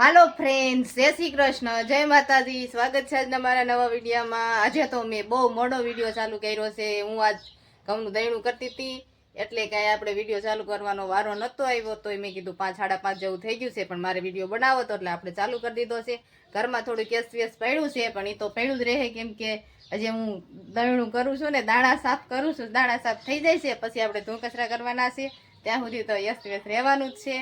હાલો friends જય શ્રી કૃષ્ણ, જય માતાજી, સ્વાગત છે આજના મારા નવા વિડીયોમાં. આજે તો મેં બહુ મોડો વીડિયો ચાલુ કર્યો છે. હું આજ ઘઉંનું દહીણું કરતી હતી, એટલે કાંઈ આપણે વીડિયો ચાલુ કરવાનો વારો નહોતો આવ્યો તો મેં કીધું પાંચ, સાડા પાંચ જેવું થઈ ગયું છે, પણ મારે વીડિયો બનાવો તો એટલે આપણે ચાલુ કરી દીધો છે. ઘરમાં થોડું કેસ વેસ પડ્યું છે, પણ એ તો પડ્યું જ રહે, કેમ કે હજી હું દહીણું કરું છું ને, દાણા સાફ કરું છું, દાણા સાફ થઈ જાય છે, પછી આપણે ધૂ કચરા કરવાના છે. ત્યાં સુધી તો યસ વ્યસ્ત રહેવાનું જ છે.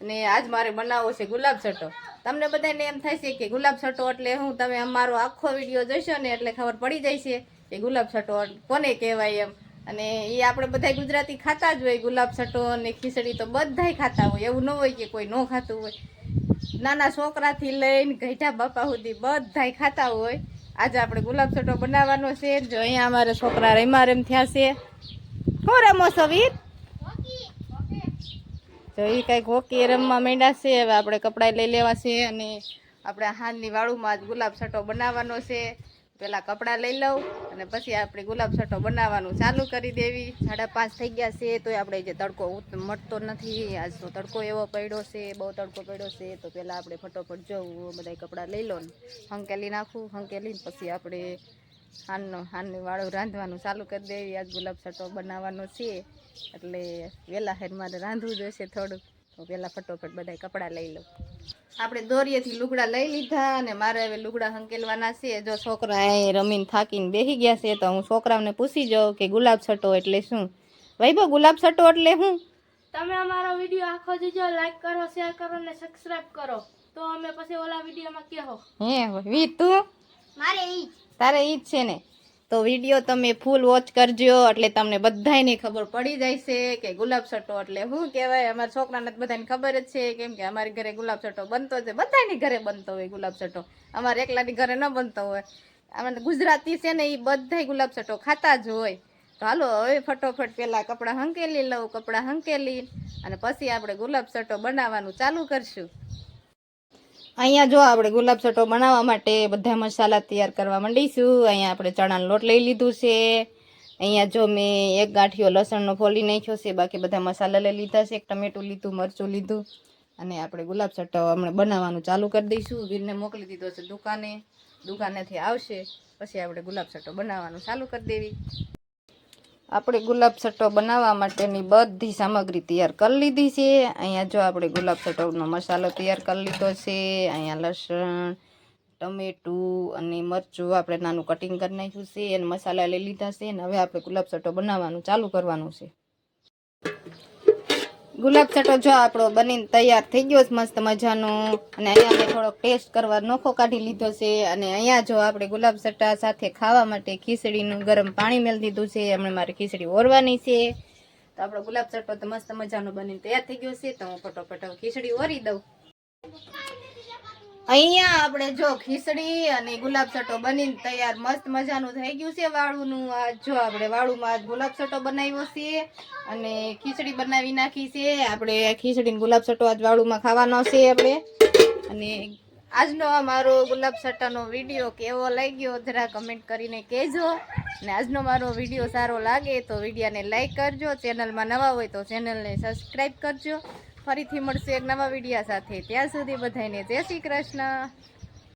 અને આજ મારે બનાવવો છે ગુલાબ છટો તમને બધાને એમ થાય છે કે ગુલાબ છટો એટલે હું, તમે અમારો આખો વીડિયો જોશો ને એટલે ખબર પડી જાય છે કે ગુલાબ છટો કોને કહેવાય એમ. અને એ આપણે બધા ગુજરાતી ખાતા જ હોય ગુલાબ છટો અને ખીચડી તો બધાય ખાતા હોય. એવું ન હોય કે કોઈ ન ખાતું હોય. નાના છોકરાથી લઈને ઘેટા બાપા સુધી બધાય ખાતા હોય. આજે આપણે ગુલાબ છટો બનાવવાનો છે. જો અહીંયા અમારા છોકરા રમા રેમ થયા છે. શું રમો વીર? તો એ કંઈક હોકી રમવા માંડ્યા છે. હવે આપણે કપડાં લઈ લેવા છે અને આપણે હાલની વાળુમાં જ ગુલાબ છટો બનાવવાનો છે. પહેલાં કપડાં લઈ લઉં અને પછી આપણે ગુલાબ છટો બનાવવાનું ચાલુ કરી દેવી. સાડા પાંચ થઈ ગયા છે, તોય આપણે જે તડકો મળતો નથી. આજ તો તડકો એવો પડ્યો છે, બહુ તડકો પડ્યો છે, તો પહેલાં આપણે ફટોફટ જવું બધા કપડાં લઈ લો ને. હંકેલી નાખું હંકેલી પછી આપણે હાનનો હાનની વાળું રાંધવાનું ચાલુ કરી દેવી. આજ ગુલાબ સટો બનાવવાનો છે. એટલે વહેલા હેર મારે રાંધવું જોઈશે થોડુંક. તો પહેલાં ફટોફટ બધા કપડાં લઈ લઉં. આપણે દોરીએથી લુગડા લઈ લીધા અને મારે હવે લુગડા હંકેલવાના છે. જો છોકરા એ રમીને થાકીને બેસી ગયા છે તો હું છોકરાઓને પૂછી જાઉં કે ગુલાબ છટો એટલે શું? વૈભવ ગુલાબ છટો એટલે શું તમે અમારો વીડિયો આખો જોજો લાઈક કરો શેર કરો ને સબસ્ક્રાઇબ કરો. તો અમે પછી ઓલા વિડીયોમાં કહો હે વી તું? મારે ઈ તારે ઈ જ છે ને. તો વીડિયો તમે ફૂલ વોચ કરજો, એટલે તમને બધાયને ખબર પડી જાય છે કે ગુલાબ સટ્ટો એટલે શું કહેવાય, અમારા છોકરાને બધાને ખબર જ છે, કેમ કે અમારી ઘરે ગુલાબ છટો બનતો છે. બધાની ઘરે બનતો હોય ગુલાબ છટો અમારે એકલાની ઘરે ન બનતો હોય. અમે ગુજરાતી છે ને એ બધાય ગુલાબ છટો ખાતા જ હોય. તો હાલો, હવે ફટોફટ પહેલાં કપડાં હંકેલી લઉં, કપડાં હંકેલી, અને પછી આપણે ગુલાબ સટ્ટો બનાવવાનું ચાલુ કરશું. અહીંયા જો આપણે ગુલાબ સટો બનાવવા માટે બધા મસાલા તૈયાર કરવા માંડીશું. અહીંયા આપણે ચણાનો લોટ લઈ લીધું છે. અહીંયા જો મેં એક ગાંઠિયો લસણનો ફોલી નાખ્યો છે. બાકી બધા મસાલા લઈ લીધા છે. એક ટમેટું લીધું, મરચું લીધું. અને આપણે ગુલાબ છટો હમણાં બનાવવાનું ચાલુ કરી દઈશું. વીરને મોકલી દીધો છે દુકાને. દુકાનેથી આવશે. પછી આપણે ગુલાબ છટો બનાવવાનું ચાલુ કરી દેવી. આપણે ગુલાબ સટ્ટો બનાવવા માટેની બધી સામગ્રી તૈયાર કરી લીધી છે. અહીંયા જો આપણે ગુલાબ સટ્ટોનો મસાલો તૈયાર કરી લીધો છે. અહીંયા લસણ, ટમેટું અને મરચું આપણે નાનું કટિંગ કરી નાખ્યું છે અને મસાલા લઈ લીધા છે અને હવે આપણે ગુલાબ સટ્ટો બનાવવાનું ચાલુ કરવાનું છે. ગુલાબ છટો જો આપણો બનીને તૈયાર થઈ ગયો છે મસ્ત મજાનો. અને અહીંયા મેં થોડોક ટેસ્ટ કરવા નોખો કાઢી લીધો છે. અને અહીંયા જો આપણે ગુલાબ છટા સાથે ખાવા માટે ખીચડીનું ગરમ પાણી મેળ દીધું છે. હમણાં મારે ખીચડી ઓરવાની છે. તો આપણો ગુલાબ છટો તો મસ્ત મજાનો બનીને તૈયાર થઈ ગયો છે. તો હું ફટોફટ ખીચડી ઓરી દઉં. અહીંયા આપણે જો ખીચડી અને ગુલાબ સટો બનીને તૈયાર મસ્ત મજાનું થઈ ગયું છે વાળુનું. આ જો આપણે વાળુમાં આજ ગુલાબ સટો બનાવ્યો છે અને ખીચડી બનાવી નાખી છે. આપણે ખીચડીને ગુલાબ સટો આજ વાળુમાં ખાવાનો છે આપણે. અને આજનો આ મારો ગુલાબ સટ્ટાનો વીડિયો કેવો લાગ્યો જરા કમેન્ટ કરીને કહેજો. અને આજનો મારો વીડિયો સારો લાગે તો વિડીયાને લાઈક કરજો. ચેનલમાં નવા હોય તો ચેનલને સબસ્ક્રાઈબ કરજો. ફરીથી મળશે એક નવા વિડીયા સાથે. ત્યાં સુધી બધાને જય શ્રી કૃષ્ણ.